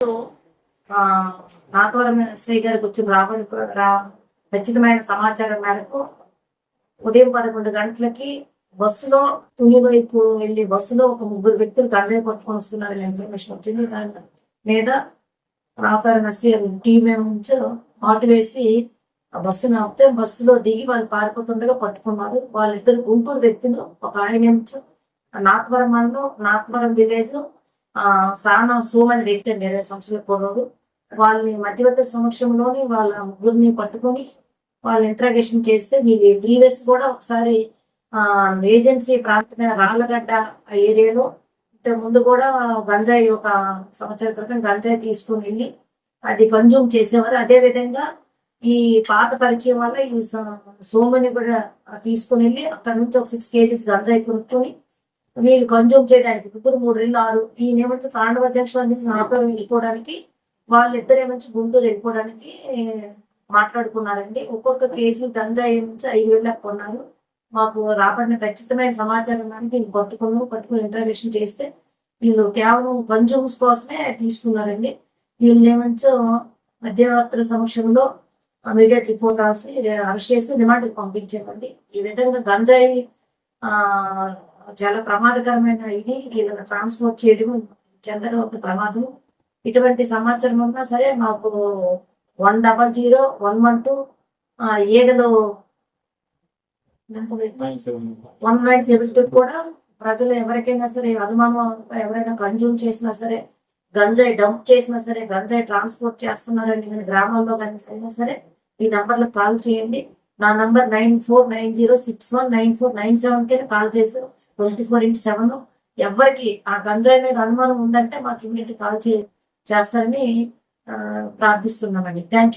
ఆ, శ్రీ గారికి వచ్చిన రాబడి రా ఖచ్చితమైన సమాచారం మేరకు ఉదయం పదకొండు గంటలకి బస్సులో తుని వైపు వెళ్ళి బస్సులో ఒక ముగ్గురు వ్యక్తులు గంజాయి పట్టుకొని వస్తున్నారని ఇన్ఫర్మేషన్ వచ్చింది. దాని మీద రాతారణ ఎస్ఐ టీం ఉంచో ఆటు వేసి ఆ బస్సును ఆపితే బస్సులో దిగి వాళ్ళు పారిపోతుండగా పట్టుకున్నారు. వాళ్ళిద్దరు గుంటూరు వ్యక్తులు ఒక ఆయన ఏమో నాత్వరం మండలం నాత్వరం విలేజ్ ఆ సానా సోమని వ్యక్తి అండి ఇరవై సంవత్సరాల పూర్వడు వాళ్ళని మధ్యవర్తి సమక్షంలోని వాళ్ళ ముగ్గురిని పట్టుకొని వాళ్ళ ఇంట్రాగేషన్ చేస్తే వీళ్ళు ప్రీవియస్ కూడా ఒకసారి ఏజెన్సీ ప్రాంతమైన రాళ్ళగడ్డ ఆ ఏరియాలో ఇంతకు ముందు కూడా గంజాయి ఒక సంవత్సరం క్రితం గంజాయి తీసుకుని వెళ్ళి అది కన్జ్యూమ్ చేసేవారు. అదే విధంగా ఈ పాత పరిచయం వల్ల ఈ సో- సోమని కూడా తీసుకుని వెళ్ళి అక్కడ నుంచి ఒక సిక్స్ కేజీస్ గంజాయి కొనుక్కొని వీళ్ళు కన్జ్యూమ్ చేయడానికి ముగ్గురు మూడు రెండు ఆరు ఈ నేమంచి తాండవ జంక్షన్ నుంచి నాగపురం వెళ్ళిపోవడానికి వాళ్ళిద్దరు ఏమంచి గుంటూరు వెళ్ళిపోవడానికి మాట్లాడుకున్నారండి. ఒక్కొక్క కేజీ గంజాయి నుంచి ఐదు వేలకు కొన్నారు. మాకు రాబడిన ఖచ్చితమైన సమాచారం అంటే వీళ్ళు పట్టుకున్నాం పట్టుకుని ఇంటర్వేషన్ చేస్తే వీళ్ళు కేవలం కన్జ్యూమ్స్ కోసమే తీసుకున్నారండి. వీళ్ళు ఏమంచో మధ్యవర్తుల సమక్షంలో ఇమీడియట్ రిపోర్ట్ రాసి అరెస్ట్ చేసి రిమాండ్కి పంపించామండి ఈ విధంగా గంజాయి ఆ చాలా ప్రమాదకరమైన ఇది. వీళ్ళని ట్రాన్స్పోర్ట్ చేయడం చెందడం ప్రమాదం ఇటువంటి సమాచారం ఉన్నా సరే మాకు one double zero one one two ఏగలు one nine seven two కూడా ప్రజలు ఎవరికైనా సరే అనుమానం ఎవరైనా కన్జ్యూమ్ చేసినా సరే గంజాయి డంప్ చేసినా సరే గంజాయి ట్రాన్స్పోర్ట్ చేస్తున్నారని గ్రామాల్లో కానీ అయినా సరే ఈ నంబర్లకు కాల్ చేయండి. నా number nine four nine zero six one nine four nine సెవెన్కి కాల్ చేశారు. ట్వంటీ ఫోర్ ఇంటూ సెవెన్ ఎవరికి ఆ గంజాయి మీద అనుమానం ఉందంటే మాకు ఇమీడియట్ కాల్ చే చేస్తారని ఆ, ప్రార్థిస్తున్నామండి. థ్యాంక్